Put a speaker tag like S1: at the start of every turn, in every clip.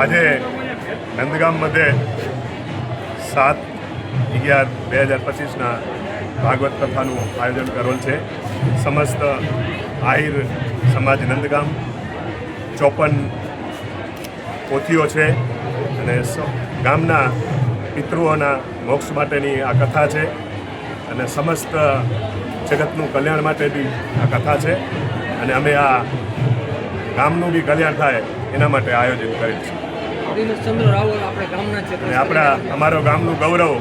S1: આજે નંદગામ મધ્યે સાત અગિયાર બે હજાર પચીસના ભાગવત કથાનું આયોજન કરેલ છે. સમસ્ત આહિર સમાજ નંદગામ ચોપન પોથીઓ છે અને ગામના પિતૃઓના મોક્ષ માટેની આ કથા છે અને સમસ્ત જગતનું કલ્યાણ માટે બી આ કથા છે. અને અમે આ ગામનું બી કલ્યાણ થાય એના માટે આયોજન કરેલ છે.
S2: દિનેશચંદ્ર રાવલ આપણે ગામના છે.
S1: અને આપણા અમારો ગામનું ગૌરવ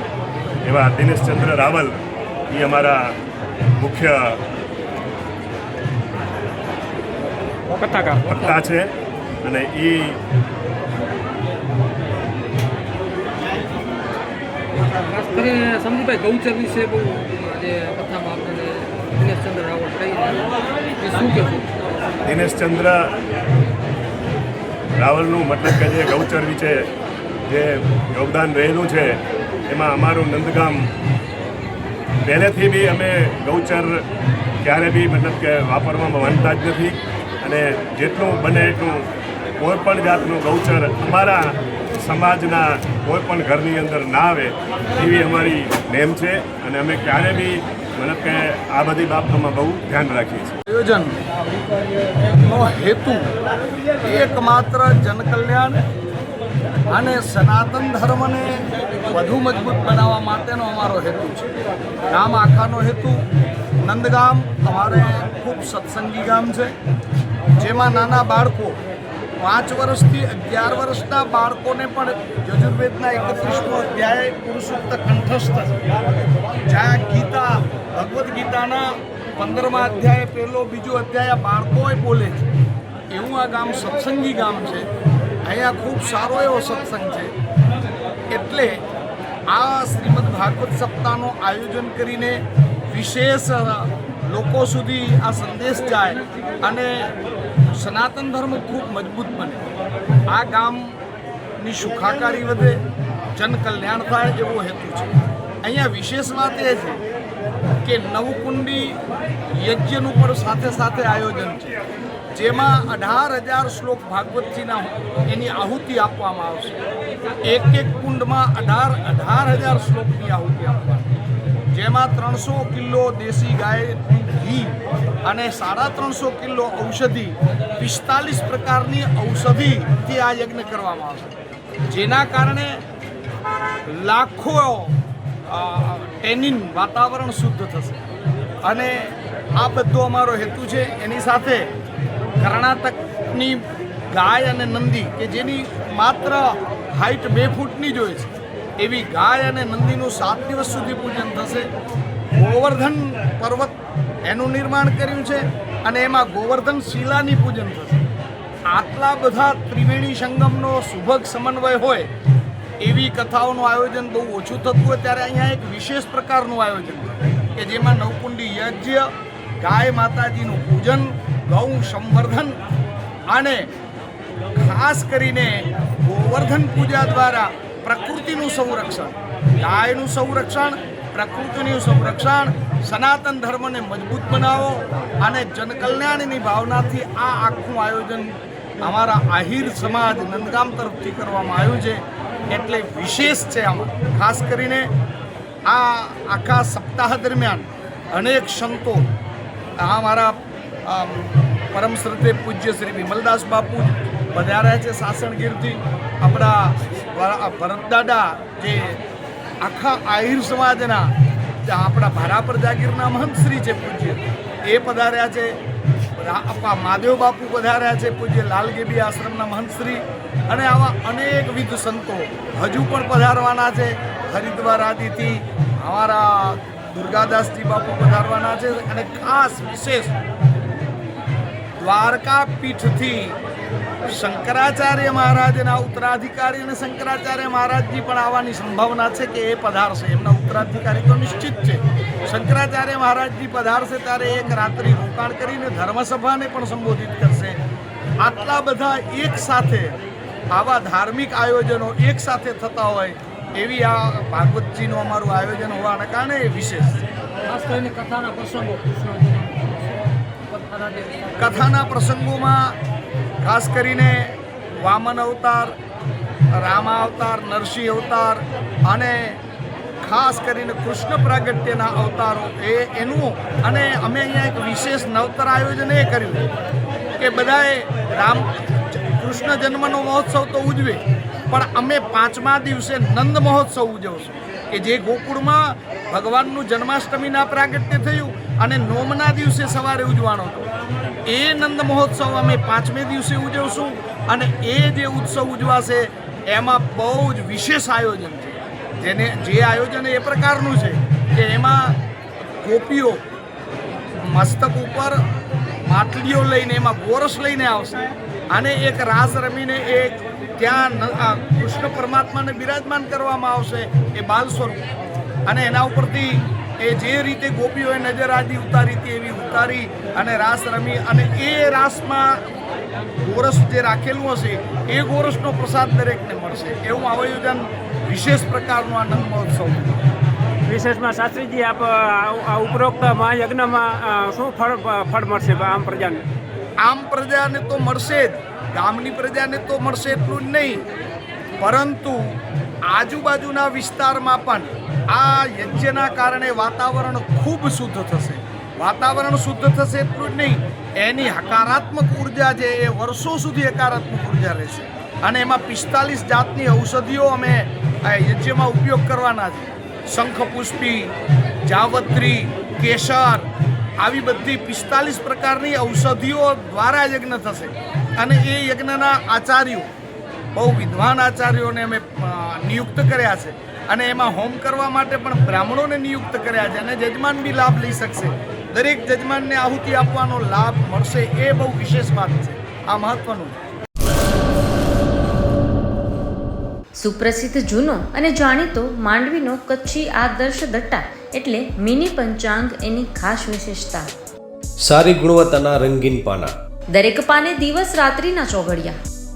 S1: એવા દિનેશચંદ્ર રાવલ એ અમારા મુખ્ય વક્તા છે. અને એ
S2: ખાસ કરીને સમજુભાઈ ગૌચર વિશે બહુ આજે કથામાં આપણને દિનેશચંદ્ર રાવલ કહી શું કહેવું?
S1: દિનેશચંદ્ર રાવલનું મતલબ કે જે ગૌચર વિશે જે યોગદાન રહેલું છે, એમાં અમારું નંદગામ પહેલેથી બી અમે ગૌચર ક્યારે બી મતલબ કે વાપરવામાં માનતા જ નથી અને જેટલું બને એટલું કોઈ પણ જાતનું ગૌચર અમારા સમાજના કોઈ પણ ઘરની અંદર ના આવે, એવી અમારી નેમ છે અને અમે ક્યારે બી મતલબ કે આ બધી બાબતોમાં બહુ ધ્યાન રાખીએ છીએ.
S3: આયોજનનો હેતુ એકમાત્ર જનકલ્યાણ અને સનાતન ધર્મને વધુ મજબૂત બનાવવા માટેનો અમારો હેતુ છે. ગામ આખાનો હેતુ, નંદગામ, અમારે ખૂબ સત્સંગી ગામ છે. જેમાં નાના બાળકો પાંચ વર્ષથી અગિયાર વર્ષના બાળકોને પણ યજુર્વેદના એકત્રીસમો અધ્યાય પુરુષોક્ત કંઠસ્થ જ્યાં ગીતા, ભગવદ્ ગીતાના પંદરમા અધ્યાય પહેલો બીજો અધ્યાય બાળકોએ બોલે છે. એવું આ ગામ સત્સંગી ગામ છે. અહીંયા ખૂબ સારો એવો સત્સંગ છે. એટલે આ શ્રીમદ ભાગવત સપ્તાહનું આયોજન કરીને વિશેષ લોકો સુધી આ સંદેશ જાય અને સનાતન ધર્મ ખૂબ મજબૂત બને. આ ગામની સુખાકારી વધે, જનકલ્યાણ થાય એવો હેતુ છે. અહીંયા વિશેષ વાત એ છે કે નવકુંડી યજ્ઞનું પણ સાથે સાથે આયોજન છે. જેમાં અઢાર હજાર શ્લોક ભાગવતજીના એની આહુતિ આપવામાં આવશે. એક એક કુંડમાં અઢાર અઢાર હજાર શ્લોકની આહુતિ આપવાની. જેમાં ત્રણસો કિલો દેશી ગાય ઘી અને સાડા ત્રણસો કિલો ઔષધિ, પિસ્તાલીસ પ્રકારની ઔષધિથી આ યજ્ઞ કરવામાં આવશે જેના કારણે લાખો ટેનિન વાતાવરણ શુદ્ધ થશે. અને આ બધો અમારો હેતુ છે. એની સાથે કર્ણાટકની ગાય અને નંદી, કે જેની માત્ર હાઈટ બે ફૂટની જ હોય છે એવી ગાય અને નંદીનું સાત દિવસ સુધી પૂજન થશે. ગોવર્ધન પર્વત એનું નિર્માણ કર્યું છે અને એમાં ગોવર્ધન શિલાની પૂજન થશે. આટલા બધા ત્રિવેણી સંગમનો સુભગ સમન્વય હોય, એવી કથાઓનું આયોજન બહુ ઓછું થતું હોય ત્યારે અહીંયા એક વિશેષ પ્રકારનું આયોજન કે જેમાં નવકુંડી યજ્ઞ, ગાય માતાજીનું પૂજન ગૌ સંવર્ધન અને ખાસ કરીને ગોવર્ધન પૂજા દ્વારા પ્રકૃતિનું સંરક્ષણ, ગાયનું સંરક્ષણ, પ્રકૃતિનું સંરક્ષણ, સનાતન ધર્મને મજબૂત બનાવો અને જનકલ્યાણની ભાવનાથી આ આખું આયોજન અમારા આહિર સમાજ નંદગામ તરફથી કરવામાં આવ્યું છે. એટલે વિશેષ છે આમાં. ખાસ કરીને આ આખા સપ્તાહ દરમિયાન અનેક સંતો, આ મારા પરમ શ્રદ્ધે પૂજ્ય શ્રી વિમલદાસ બાપુ પધાર્યા છે સાસણગીરથી આપણા ભરતદાદા જે આખા આહિર સમાજના આપણા ભારાપર જાગીરના મહંતશ્રી છે પૂજ્ય, એ પધાર્યા છે. આપણા મહાદેવ બાપુ પધાર્યા છે પૂજ્ય લાલગેબી આશ્રમના મહંતશ્રી અને આવા અનેકવિધ સંતો હજુ પણ પધારવાના છે. હરિદ્વાર આદિથી અમારા દુર્ગાદાસજી બાપુ પધારવાના છે અને ખાસ વિશેષ દ્વારકા પીઠથી શંકરાચાર્ય મહારાજના ઉત્તરાધિકારી અને શંકરાચાર્ય મહારાજજી પણ આવવાની સંભાવના છે કે એ પધારશે. એમના ઉત્તરાધિકારી તો નિશ્ચિત છે. શંકરાચાર્ય મહારાજજી પધારશે ત્યારે એક રાત્રિ રોકાણ કરીને ધર્મસભાને પણ સંબોધિત કરશે. આટલા બધા એક સાથે આવા ધાર્મિક આયોજનો એક સાથે થતા હોય એવી આ ભાગવતજીનું અમારું આયોજન હોવાના કારણે એ વિશેષ
S2: ખાસ કરીને કથાના પ્રસંગો. કથાના
S3: પ્રસંગોમાં ખાસ કરીને વામન અવતાર, રામા અવતાર, નરસિંહ અવતાર અને ખાસ કરીને કૃષ્ણ પ્રાગટ્યના અવતારો એ એનું અને અમે અહીંયા એક વિશેષ નવતર આયોજન એ કર્યું કે બધાએ રામ કૃષ્ણ જન્મનો મહોત્સવ તો ઉજવે, પણ અમે પાંચમા દિવસે નંદ મહોત્સવ ઉજવશું કે જે ગોકુળમાં ભગવાનનું જન્માષ્ટમીના પ્રાગટ્ય થયું અને નોમના દિવસે સવારે ઉજવાનો હતો. એ નંદ મહોત્સવ અમે પાંચમે દિવસે ઉજવશું અને એ જે ઉત્સવ ઉજવાશે, એમાં બહુ જ વિશેષ આયોજન છે. જેને, જે આયોજન એ પ્રકારનું છે કે એમાં ગોપીઓ મસ્તક ઉપર માટલીઓ લઈને એમાં ગોરસ લઈને આવશે અને એક રાસ રમીને એક ત્યાં કૃષ્ણ પરમાત્માને બિરાજમાન કરવામાં આવશે એ બાલ સ્વરૂપ અને એના ઉપરથી એ જે રીતે ગોપીઓએ નજર આદિ ઉતારી હતી એવી ઉતારી અને રાસ રમી અને એ રાસમાં ગોરસ જે રાખેલું હશે એ ગોરસનો પ્રસાદ દરેકને મળશે. એવું આયોજન વિશેષ પ્રકારનું આનંદ મહોત્સવ
S4: વિશેષમાં શાસ્ત્રીજી આપ આ આ ઉપરોક્ત મહાયજ્ઞમાં શું ફળ ફળ મળશે આમ પ્રજાને?
S3: આમ પ્રજાને તો મળશે જ. ગામની પ્રજાને તો મળશે એટલું જ નહીં. પરંતુ આજુબાજુના વિસ્તારમાં પણ આ યજ્ઞના કારણે વાતાવરણ ખૂબ શુદ્ધ થશે. વાતાવરણ શુદ્ધ થશે એટલું જ નહીં, એની હકારાત્મક ઊર્જા છે એ વર્ષો સુધી હકારાત્મક ઊર્જા રહેશે. અને એમાં પિસ્તાલીસ જાતની ઔષધિઓ અમે યજ્ઞમાં ઉપયોગ કરવાના છે. શંખપુષ્પી, જાવત્રી, કેસર, આવી બધી પિસ્તાલીસ પ્રકારની ઔષધિઓ દ્વારા યજ્ઞ થશે. અને એ યજ્ઞના આચાર્યો બહુ વિદ્વાન આચાર્યોને અમે નિયુક્ત કર્યા છે. અને એમાં હોમ કરવા માટે પણ બ્રાહ્મણોને નિયુક્ત કર્યા છે અને જજમાન બી લાભ લઈ શકશે. દરેક જજમાનને આહુતિ આપવાનો લાભ મળશે એ બહુ વિશેષ વાત છે. આ મહત્વનું
S5: સુપ્રસિદ્ધ જૂનો અને જાણીતો માંડવીનો કચ્છી આદર્શ દટ્ટા એટલે મિની પંચાંગ એની ખાસ વિશેષતા.
S6: સારી ગુણવત્તાના રંગીન પાના.
S5: દરેક પાને દિવસ રાત્રિના ચોઘડિયા.